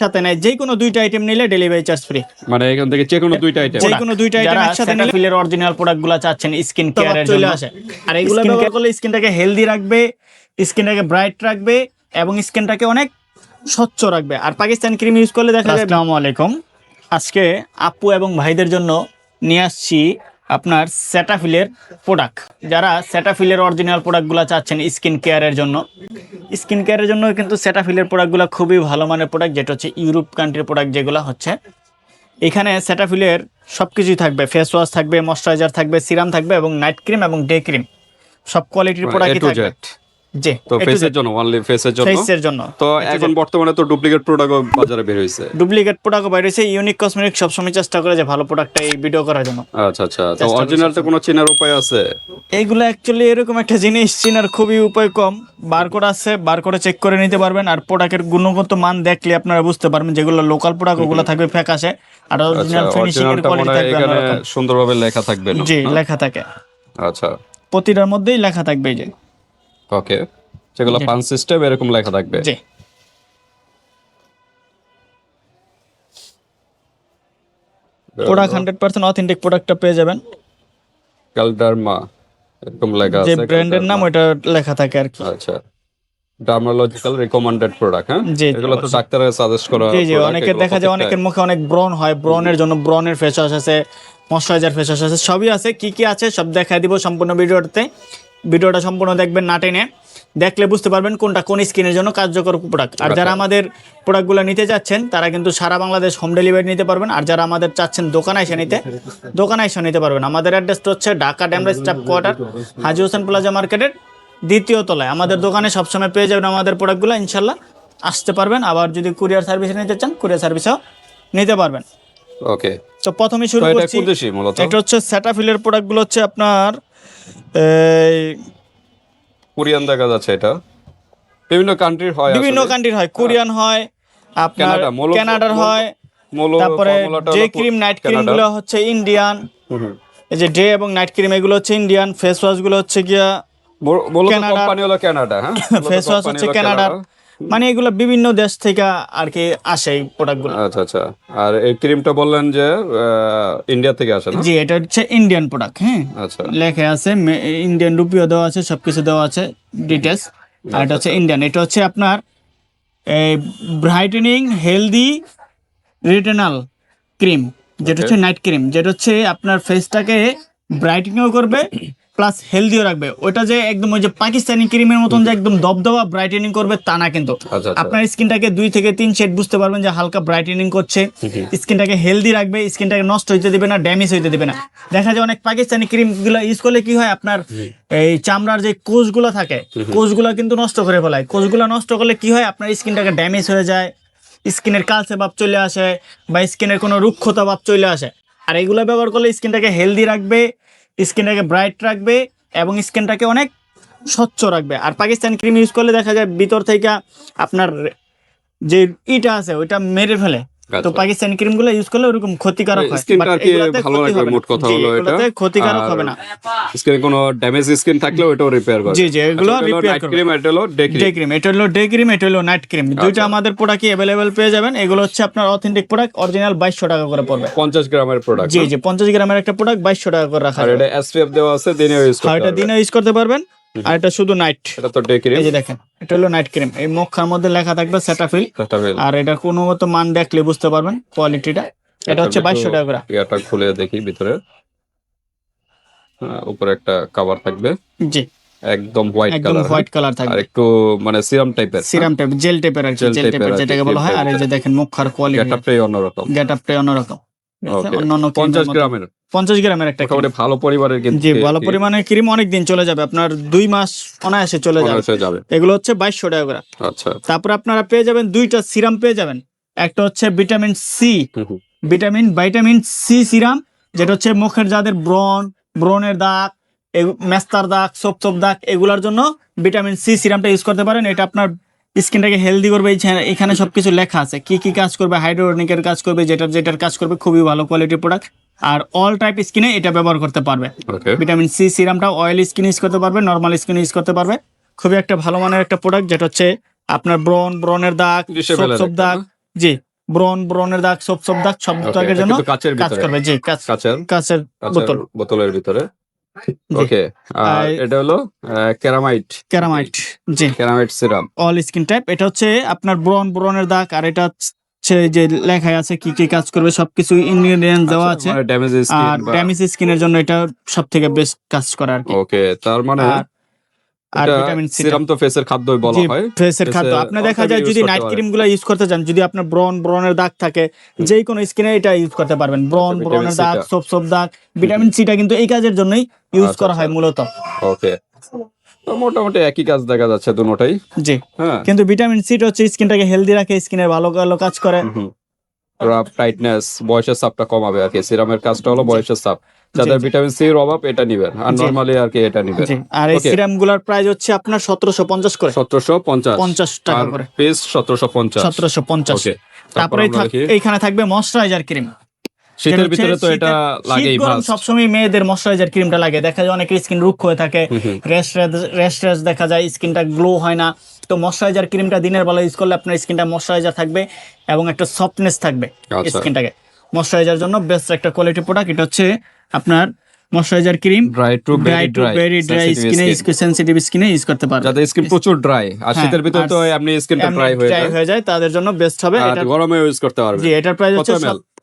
সাথে নেয় যে কোনো দুইটা আইটেম নিলে ডেলিভারি চার্জ ফ্রি মানে এখান থেকে যে কোনো দুইটা আইটেম যে কোনো দুইটা আইটেম একসাথে নিলে ফিলের অরিজিনাল প্রোডাক্টগুলো চাচ্ছেন স্কিন কেয়ারের জন্য। আর এগুলো ব্যবহার করলে স্কিনটাকে হেলদি রাখবে স্কিনটাকে ব্রাইট রাখবে এবং স্কিনটাকে অনেক স্বচ্ছ রাখবে। আর পাকিস্তান ক্রিম ইউজ করলে দেখা যায় আসসালামু আলাইকুম। আজকে আপু এবং ভাইদের জন্য নিয়ে আসছি আপনার স্যাটাফিলের প্রোডাক্ট যারা স্যাটাফিলের অরিজিনাল প্রোডাক্টগুলো চাচ্ছেন স্কিন কেয়ারের জন্য। স্কিন কেয়ারের জন্য কিন্তু স্যাটাফিলের প্রোডাক্টগুলো খুবই ভালো মানের প্রোডাক্ট যেটা হচ্ছে ইউরোপ কান্ট্রির প্রোডাক্ট যেগুলো হচ্ছে। এখানে স্যাটাফিলের সব কিছুই থাকবে ফেস ওয়াশ থাকবে ময়শ্চারাইজার থাকবে সিরাম থাকবে এবং নাইট ক্রিম এবং ডে ক্রিম সব কোয়ালিটির প্রোডাক্ট প্রোডাক্টই থাকবে। জেড জি তো ফেসের জন্য অনলি ফেসের জন্য? ফেসের জন্য। তো এখন বর্তমানে তো ডুপ্লিকেট প্রোডাক্ট বাজারে বের হয়েছে ডুপ্লিকেট প্রোডাক্ট বাইরে হয়েছে ইউনিক কসমেটিক সবসময় চেষ্টা করে যে ভালো প্রোডাক্টটা এই ভিডিও করার জন্য। আচ্ছা আচ্ছা। তো অরিজিনালটা কোনো চেনার উপায় আছে? এইগুলো অ্যাকচুয়ালি এরকম একটা জিনিস চিনার খুবই উপায় কম। বারকোড আছে বারকোডে চেক করে নিতে পারবেন। আর প্রোডাক্টের গুণগত মান দেখলে আপনারা বুঝতে পারবেন যেগুলো লোকাল প্রোডাক্ট ওগুলো থাকবে আসে আর আচ্ছা অরিজিনাল ফিনিশিং এর কোয়ালিটি থাকবে এখানে সুন্দরভাবে লেখা থাকবে জি লেখা থাকে। আচ্ছা। প্রতিটার মধ্যেই লেখা থাকবে এই যে। ওকে যেগুলো পান সিস্টেম এরকম লেখা থাকবে। জি। প্রোডাক্ট হান্ড্রেড পার্সেন্ট অথেন্টিক প্রোডাক্টটা পেয়ে যাবেন। ক্যালডারমা এরকম লেখা যে আছে ব্র্যান্ডের নাম ওইটা লেখা থাকে আর কি। আচ্ছা। ডার্মালজিক্যাল রিকমেন্ডেড প্রোডাক্ট হ্যাঁ? এগুলো তো ডাক্তারের সাজেস্ট করা জি জি অনেকের দেখা যায় অনেকের মুখে অনেক ব্রণ হয় ব্রণের জন্য ব্রণের ফেস ওয়াশ আছে ময়শ্চারাইজার ফেস ওয়াশ আছে সবই আছে কি কি আছে সব দেখাই দিব সম্পূর্ণ ভিডিওতে। ভিডিওটা সম্পূর্ণ দেখবেন না টেনে। দেখলে বুঝতে পারবেন কোনটা কোন স্কিনের জন্য কার্যকর প্রোডাক্ট আর যারা আমাদের প্রোডাক্টগুলো নিতে চাচ্ছেন তারা কিন্তু সারা বাংলাদেশ হোম ডেলিভারি নিতে পারবেন। আর যারা আমাদের চাচ্ছেন দোকানে এসে নিতে দোকানে এসে নিতে পারবেন। আমাদের অ্যাড্রেসটা হচ্ছে Dhaka Demra staff quarter Haji Hossain plaza মার্কেটের দ্বিতীয় তলায়। আমাদের দোকানে সবসময় পেয়ে যাবেন আমাদের প্রোডাক্টগুলো ইনশাল্লাহ আসতে পারবেন। আবার যদি কুরিয়ার সার্ভিসে নিতে চান কুরিয়ার সার্ভিসেও নিতে পারবেন। ওকে তো প্রথমে শুরু করছি। এটা হচ্ছে স্যাটাফিলের প্রোডাক্টগুলো হচ্ছে আপনার এই কোরিয়ান দেখা যাচ্ছে এটা। বিভিন্ন কান্ট্রির হয় বিভিন্ন কান্ট্রির হয়। কোরিয়ান হয়। আপনার কানাডা, মূলত- কানাডার হয় তারপরে ডে ক্রিম নাইট ক্রিমগুলো হচ্ছে ইন্ডিয়ান। এই যে ডে এবং নাইট ক্রিম এগুলো হচ্ছে ইন্ডিয়ান ফেস ওয়াশগুলো হচ্ছে গিয়া কানাডা। হ্যাঁ? ফেস ওয়াশ হচ্ছে কানাডার কানাডা। মানে এগুলো বিভিন্ন দেশ থেকে আর কি আসে এই প্রোডাক্টগুলো আচ্ছা আচ্ছা। আর এই ক্রিমটা বললেন যে ইন্ডিয়া থেকে আসে না? জি এটা হচ্ছে ইন্ডিয়ান প্রোডাক্ট হ্যাঁ। আচ্ছা। লেখা আছে ইন্ডিয়ান রুপিও দেওয়া আছে সবকিছু দেওয়া আছে ডিটেলস আর এটা হচ্ছে ইন্ডিয়ান এটা হচ্ছে আপনার এই ব্রাইটেনিং হেলদি রিটেনাল ক্রিম যেটা হচ্ছে নাইট ক্রিম যেটা হচ্ছে আপনার ফেসটাকে ব্রাইটেনিংও করবে প্লাস হেলদিও রাখবে। ওটা যে একদম ওই যে পাকিস্তানি ক্রিমের মতন যে একদম দবদবা ব্রাইটেনিং করবে তা না কিন্তু। আচ্ছা আচ্ছা। আপনার স্কিনটাকে দুই থেকে তিন শেড বুঝতে পারবেন যে হালকা ব্রাইটেনিং করছে। স্কিনটাকে হেলদি রাখবে স্কিনটাকে নষ্ট হইতে দেবে না ড্যামেজ হইতে দেবে না। দেখা যায় অনেক পাকিস্তানি ক্রিমগুলো ইউজ করলে কি হয় আপনার এই চামড়ার যে কোষগুলো থাকে কোষগুলো কিন্তু নষ্ট করে ফেলায়। কোষগুলো নষ্ট করলে কি হয় আপনার স্কিনটাকে ড্যামেজ হয়ে যায় স্কিনের কালচে ভাব চলে আসে বা স্কিনের কোনো রুক্ষতা ভাব চলে আসে। আর এগুলো ব্যবহার করলে স্কিনটাকে হেলদি রাখবে স্কিনটাকে ব্রাইট রাখবে এবং স্কিনটাকে অনেক স্বচ্ছ রাখবে। আর পাকিস্তান ক্রিম ইউজ করলে দেখা যায় ভিতর থেকে আপনার যে ইটা আছে, ওইটা মেরে ফেলে। তো আচ্ছা। পাকিস্তানি ক্রিমগুলো ইউজ করলে ওরকম ক্ষতিকারক হয়। But আর কি ভালো রাখবে মোট কথা হলো এটা। ক্ষতিকারক হবে না। স্কিনে কোনো ড্যামেজ স্কিন থাকলেও এটাও রিপেয়ার করে। জি জি এগুলো রিপেয়ার করবে। ক্রিম এটা হলো ডে ক্রিম এটা হলো ডে ক্রিম এটা হলো নাইট ক্রিম দুইটা আচ্ছা। আমাদের প্রোডাক্টই অ্যাভেলেবেল পেয়ে যাবেন? এগুলো হচ্ছে আপনার অথেন্টিক প্রোডাক্ট অরিজিনাল বাইশশো টাকা করে পড়বে। পঞ্চাশ গ্রামের প্রোডাক্ট জি জি পঞ্চাশ গ্রামের একটা প্রোডাক্ট বাইশশো টাকা করে রাখা আর এটা এসপিএফ দেওয়া আছে দিনে ইউজ আর করতে এটা দিনে ইউজ করতে পারবেন। আর এটা শুধু নাইট এটা তো ডে ক্রিম এই যে দেখেন এটা হলো নাইট ক্রিম এই মুখার মধ্যে লেখা থাকবে সেটাফিল এটা আর এটা মতো মান দেখলে বুঝতে পারবেন কোয়ালিটিটা এটা হচ্ছে বাইশশো টাকা করে। ইয়াটা খুলে দেখি ভিতরে। উপরে একটা কভার থাকবে। জি। একদম হোয়াইট একদম কালার হোয়াইট কালার আর থাকবে। একটু মানে সিরাম টাইপের সিরাম টাইপ জেল টাইপের আর জেল টাইপের যেটাকে বলা হয়। আর এই যে দেখেন মুখার কোয়ালিটি গেটআপটাই অন্যরকম। গেট আপটা অন্যরকম. অন্যান্য পঞ্চাশ গ্রামের। পঞ্চাশ গ্রামের একটা মোটামুটি ভালো পরিবারের কিন্তু জি ভালো পরিমাণের ক্রিম অনেক দিন চলে যাবে। আপনার দুই মাস অনায়াসে চলে যাবে। এগুলো হচ্ছে বাইশশো টাকা করে। আচ্ছা। তারপর আপনারা পেয়ে যাবেন দুইটা সিরাম পেয়ে যাবেন। একটা হচ্ছে vitamin C. Vitamin vitamin C serum যেটা হচ্ছে মুখের যাদের ব্রন ব্রনের দাগ মেস্তার দাগ সোপ সোপ দাগ এগুলোর জন্য ভিটামিন সি সিরামটা ইউজ করতে পারেন। এটা আপনার স্কিনটাকে হেলদি করবে এখানে- এখানে সবকিছু লেখা আছে। কি কি কাজ করবে হাইড্রোনিকের কাজ করবে যেটার যেটার কাজ করবে খুবই ভালো কোয়ালিটির প্রোডাক্ট আর অল টাইপ স্কিনে এটা ব্যবহার করতে পারবে। ভিটামিন সি সিরামটা অয়েল স্কিন ইউজ করতে পারবে নর্মাল স্কিন ইউজ করতে পারবে। খুবই একটা ভালো মানের একটা প্রোডাক্ট যেটা হচ্ছে আপনার ব্রন ব্রনের দাগ সব দাগ। জি ব্রন ব্রনের দাগ সব সব দাগ সব দাগের জন্য কাজ করবে। জি কাজ কাচের বোতল। বোতলের ভিতরে। ওকে আর এটা হলো ক্যারামাইট ক্যারামাইট জি। ক্যারামাইট সিরাম অল স্কিন টাইপ এটা হচ্ছে আপনার ব্রন ব্রনের দাগ আর এটা হচ্ছে যে লেখায় আছে কি কি কাজ করবে সবকিছু ইনগ্রেডিয়েন্ট দেওয়া আছে। ড্যামেজ আর স্কিন ড্যামেজ স্কিনের জন্য এটা সব থেকে বেস্ট কাজ করে আর কি। ওকে তার মানে আর- ভিটামিন সি সিরাম তো ফেসের খাদ্যই বলা হয়। ফেসের খাদ্য। আপনি দেখা যায় যদি নাইট ক্রিমগুলো ইউজ করতে চান যদি আপনার ব্রন ব্রনের দাগ থাকে যে কোনো স্কিনে এটা ইউজ করতে পারবেন। ব্রন আচ্ছা, ব্রনের দাগ সব সব দাগ ভিটামিন সিটা কিন্তু এই কাজের জন্যই ইউজ আচ্ছা, করা হয় আচ্ছা। মূলত ওকে মোটামুটি একই কাজ দেখা যাচ্ছে দুটোটাই জি। হ্যাঁ। কিন্তু ভিটামিন সিটা হচ্ছে স্কিনটাকে হেলদি রাখে স্কিনের ভালো ভালো কাজ করে। রাফ টাইটনেস বয়সের চাপটা কমাবে আর কি। সিরামের কাজটা হলো বয়সের চাপ। যাদের ভিটামিন সি এর অভাব এটা নিবেন। আর নরমালি আর কি এটা নিবেন। আর এই সিরামগুলার প্রাইস হচ্ছে আপনার সতেরোশো পঞ্চাশ করে। সতেরোশো পঞ্চাশ। পঞ্চাশ টাকা আর করে। পিস সতেরোশো পঞ্চাশ। সতেরোশো পঞ্চাশ। ওকে তারপরে এইখানে থাকবে ময়শ্চারাইজার ক্রিম শীতের ভিতরে তো এটা লাগেই সবসময় মেয়েদের ময়শ্চারাইজার ক্রিমটা লাগে। দেখা যায় অনেকের স্কিন রুক্ষ হয়ে থাকে। রেস্ট রেস্ট রেস্ট দেখা যায় স্কিনটা গ্লো হয় না। তো ময়শ্চারাইজার ক্রিমটা দিনের বেলা ইউজ করলে আপনার স্কিনটা ময়শ্চারাইজার থাকবে এবং একটা সফটনেস থাকবে আচ্ছা। স্কিনটাকে ময়শ্চারাইজার জন্য বেস্ট একটা কোয়ালিটি প্রোডাক্ট এটা হচ্ছে আপনার moisturiser cream dry to very dry স্কিনে সেন্সিটিভ স্কিনে ইউজ করতে পারবে যাদের স্কিন প্রচুর ড্রাই আর হ্যাঁ, শীতের ভিতরে তো এমনি স্কিনটা ড্রাই হয়ে যায়। হয়ে যায় তাদের জন্য বেস্ট হবে। এটা গরমে ইউজ করতে পারবে জি এটার প্রাইস হচ্ছে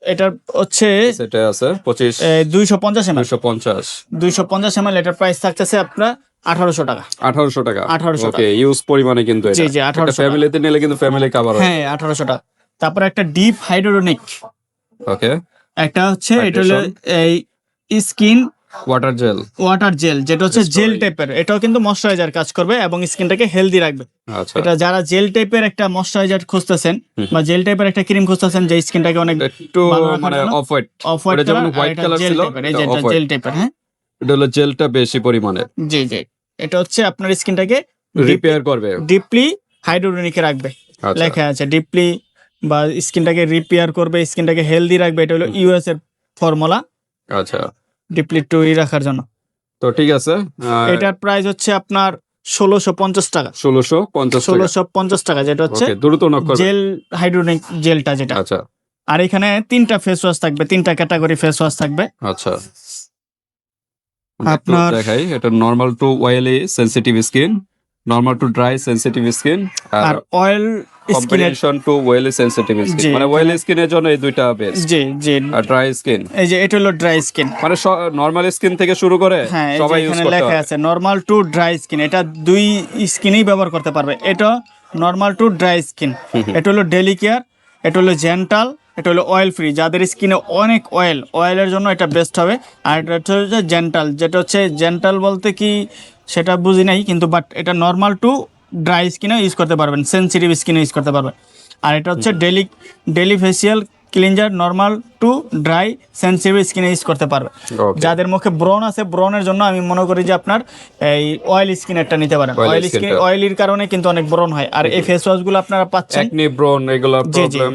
এটা হচ্ছে সেটা আছে পঁচিশ। দুইশো পঞ্চাশ এম দুশো পঞ্চাশ। দুইশো পঞ্চাশ এম এটার প্রাইস থাকতেছে আপনার আঠারোশো টাকা। আঠারোশো টাকা? 1800 ওকে ইউজ পরিমাণে কিন্তু জি, জি, 1800 টাকা। ফ্যামিলিতে নিলে কিন্তু ফ্যামিলি কাভার হ্যাঁ। আঠারোশো টাকা। তারপরে একটা ডিপ হাইড্রোনিক ওকে একটা হচ্ছে এটা হলো এই skin water gel water gel যেটা হচ্ছে জেল টাইপের এটাও কিন্তু ময়শ্চারাইজার কাজ করবে এবং স্কিনটাকে হেলদি রাখবে। আচ্ছা। এটা যারা জেল টাইপের একটা ময়শ্চারাইজার খুঁজতেছেন বা জেল টাইপের একটা ক্রিম খুঁজতেছেন যে স্কিনটাকে অনেক একটু মানে off white off white color gel টাইপের এই এটা যে জেল টাইপের হ্যাঁ? এটা হলো জেলটা বেশি পরিমাণে। জি জি। এটা হচ্ছে আপনার স্কিনটাকে রিপেয়ার করবে। ডিপলি হাইড্রোনিকে রাখবে। আচ্ছা। লেখা আছে ডিপলি বা স্কিনটাকে রিপেয়ার করবে স্কিনটাকে হেলদি রাখবে। এটা হলো ইউএস এর ফর্মুলা আচ্ছা। ডিপলি টু রাখার জন্য। তো ঠিক আছে এটার প্রাইস হচ্ছে আপনার ষোলোশো পঞ্চাশ টাকা। ষোলোশো পঞ্চাশ ষোলোশো পঞ্চাশ টাকা যেটা হচ্ছে দ্রুত জেল হাইড্রোনিক জেলটা যেটা। আচ্ছা। আর এখানে তিনটা ফেস ওয়াশ থাকবে তিনটা ক্যাটাগরি ফেস ওয়াশ থাকবে। আচ্ছা। আপনার- দেখাই এটা normal to oily sensitive skin normal to dry sensitive skin R oil combination to oily sensitive skin মানে ওয়েলি স্কিনের জন্য এই দুইটা বেস্ট জি জি। আর ড্রাই স্কিন এই যে এটা হলো ড্রাই স্কিন মানে নর্মাল স্কিন থেকে শুরু করে হ্যাঁ সবাই ইউজ করতে লেখা আছে নর্মাল টু ড্রাই স্কিন এটা দুই স্কিনেই ব্যবহার করতে পারবে। এটা নর্মাল টু ড্রাই স্কিন এটা হলো ডেলি কেয়ার এটা হলো জেন্টাল এটা হলো অয়েল ফ্রি যাদের স্কিনে অনেক অয়েল অয়েলের জন্য এটা বেস্ট হবে। আর এটা হচ্ছে জেন্টাল যেটা হচ্ছে জেন্টাল বলতে কি সেটা বুঝি নাই কিন্তু বাট এটা নর্মাল টু ড্রাই স্কিনে ইউজ করতে পারবেন সেন্সিটিভ স্কিনে ইউজ করতে পারবেন। আর এটা হচ্ছে daily daily facial cleanser normal to dry sensitive স্কিনে ইউজ করতে পারবে। যাদের মুখে ব্রন আছে ব্রনের জন্য আমি মনে করি যে আপনার এই অয়েল স্কিনেরটা নিতে পারেন। Oil skin. অয়েলির কারণে কিন্তু অনেক ব্রন হয়। আর এই ফেস ওয়াশগুলো আপনারা পাচ্ছেন। একনি ব্রন এগুলো প্রবলেম।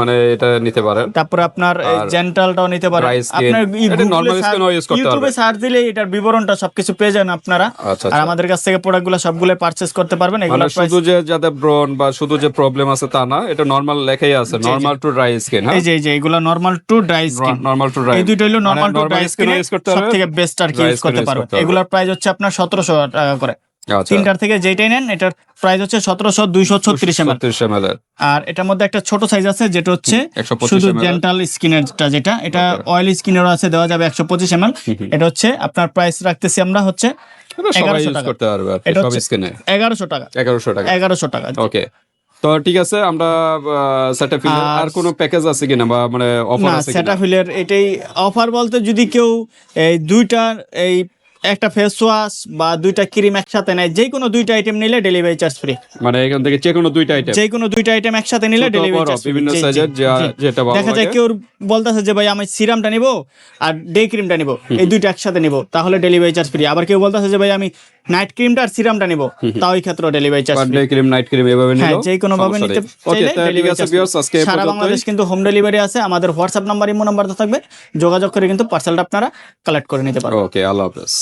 মানে এটা নিতে পারেন। তারপরে আপনার আর জেন্টালটাও নিতে পারেন। আপনার skin ও use করতে ইউটিউবে সার্চ দিলে এটার বিবরণটা সবকিছু পেয়ে যান আপনারা। আচ্ছা আর আচ্ছা আমাদের কাছ থেকে প্রোডাক্টগুলো সবগুলো পারচেস করতে পারবেন। মানে এগুলো শুধু যে যাদের ব্রন বা শুধু যে প্রবলেম আছে তা না এটা নরমাল লেখাই আছে। নরমাল টু ড্রাই স্কিন হ্যাঁ? এই যে এই যে এগুলো normal to dry skin. Normal to dry এই দুটো হলো normal to dry skin use করতে হবে থেকে বেস্ট আর কি ইউজ করতে পারবেন এগুলোর প্রাইস হচ্ছে আপনার সতেরোশো টাকা করে। আচ্ছা। তিনটার থেকে যেটাই নেন এটার প্রাইস হচ্ছে সতেরোশো দুইশো ছত্রিশ এম 36 ml আর এটার মধ্যে একটা ছোট সাইজ আছে যেটা হচ্ছে শুধু ডেন্টাল স্কিনেরটা যেটা। এটা. অয়েল স্কিনেরও আছে দেওয়া যাবে একশো পঁচিশ এম এটা হচ্ছে আপনার প্রাইস রাখতেছি আমরা হচ্ছে এটা সবাই 1100 টাকা। করতে পারবে আর এটা সব স্কিনে এগারোশো টাকা। 1100 টাকা। এগারোশো টাকা। ওকে তো ঠিক আছে আমরা সেটা আর- আর কোনো প্যাকেজ আছে কিনা বা মানে অফার আছে কিনা? সেটাফিলের এটাই অফার বলতে যদি কেউ এই দুইটা এই একটা ফেস ওয়াশ বা দুইটা ক্রিম একসাথে নেয় যে কোনো দুইটা আইটেম নিলে ডেলিভারি চার্জ ফ্রি মানে এখান থেকে যে কোনো দুইটা আইটেম যে কোনো দুইটা আইটেম একসাথে নিলে ডেলিভারি চার্জ বিভিন্ন সাইজের যেটা ভালো দেখা যায় কেউ বলতেছে যে ভাই আমি সিরামটা নিব আর ডে ক্রিমটা নিব। এই দুইটা একসাথে নিব তাহলে ডেলিভারি চার্জ ফ্রি আবার কেউ বলতেছে যে ভাই আমি নাইট ক্রিমটা আর সিরামটা নিব। তাও এই ক্ষেত্রে delivery charge day cream night cream এভাবে নিব হ্যাঁ যে কোনো ভাবে নিতে ওকে চাইলে সারা বাংলাদেশ কিন্তু হোম ডেলিভারি আছে আমাদের হোয়াটসঅ্যাপ নাম্বার ইমো নাম্বার তো থাকবে। যোগাযোগ করে কিন্তু পার্সেলটা আপনারা কালেক্ট করে নিতে পারবেন। ওকে আল্লাহ হাফেজ।